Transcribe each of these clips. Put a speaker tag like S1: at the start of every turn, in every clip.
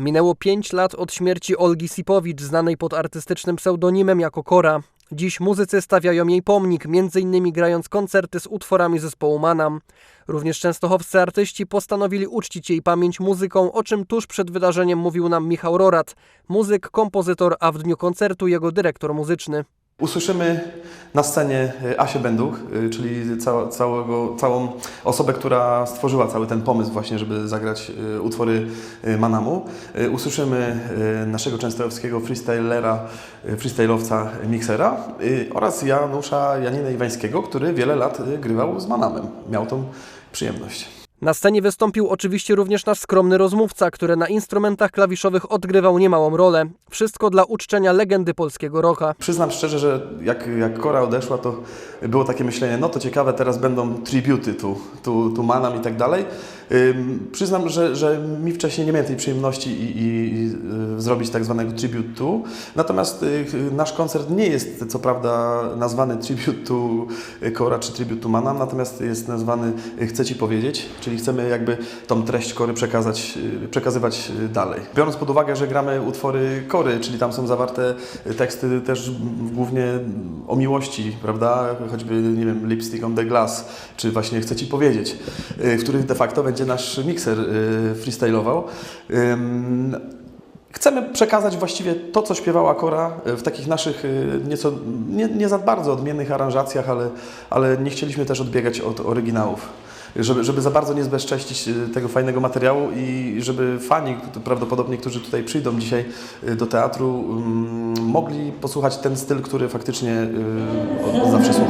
S1: Minęło 5 lat od śmierci Olgi Sipowicz, znanej pod artystycznym pseudonimem jako Kora. Dziś muzycy stawiają jej pomnik, m.in. grając koncerty z utworami zespołu Manam. Również częstochowscy artyści postanowili uczcić jej pamięć muzyką, o czym tuż przed wydarzeniem mówił nam Michał Rorat, muzyk, kompozytor, a w dniu koncertu jego dyrektor muzyczny.
S2: Usłyszymy na scenie y, Asię Będuch, y, czyli całego, całą osobę, która stworzyła cały ten pomysł właśnie, żeby zagrać y, utwory Manamu. Usłyszymy naszego częstochowskiego freestylera, freestylowca Mixera y, oraz Janusza Janinę Iwańskiego, który wiele lat grywał z Manamem. Miał tą przyjemność.
S1: Na scenie wystąpił oczywiście również nasz skromny rozmówca, który na instrumentach klawiszowych odgrywał niemałą rolę. Wszystko dla uczczenia legendy polskiego rocka.
S2: Przyznam szczerze, że jak, jak Kora odeszła, to było takie myślenie, no to ciekawe, teraz będą tributy tu, tu, tu Manam i tak dalej. Ym, przyznam, że, że mi wcześniej nie miałem tej przyjemności i, i, i y, zrobić tak zwanego tribute to. Natomiast y, nasz koncert nie jest co prawda nazwany tribute to Kora czy tribute to Manam, natomiast jest nazwany y, Chcę Ci powiedzieć, czyli chcemy jakby tą treść Kory przekazać, y, przekazywać y, dalej. Biorąc pod uwagę, że gramy utwory Kory, czyli tam są zawarte y, teksty też głównie o miłości, prawda? Choćby, nie wiem, Lipstick on the Glass, czy właśnie Chcę Ci powiedzieć, w których de facto będzie nasz mikser freestylował. Ym, Chcemy przekazać właściwie to, co śpiewała Kora w takich naszych nieco, nie, nie za bardzo odmiennych aranżacjach, ale, ale nie chcieliśmy też odbiegać od oryginałów. Żeby, żeby za bardzo nie zbezcześcić y, tego fajnego materiału i żeby fani, prawdopodobnie, którzy tutaj przyjdą dzisiaj y, do teatru, mm, mogli posłuchać ten styl, który faktycznie y, od, zawsze
S3: ci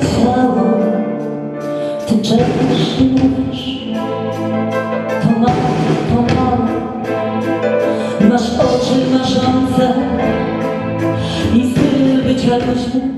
S3: ciało, Masz oczy marzące I styl być radośny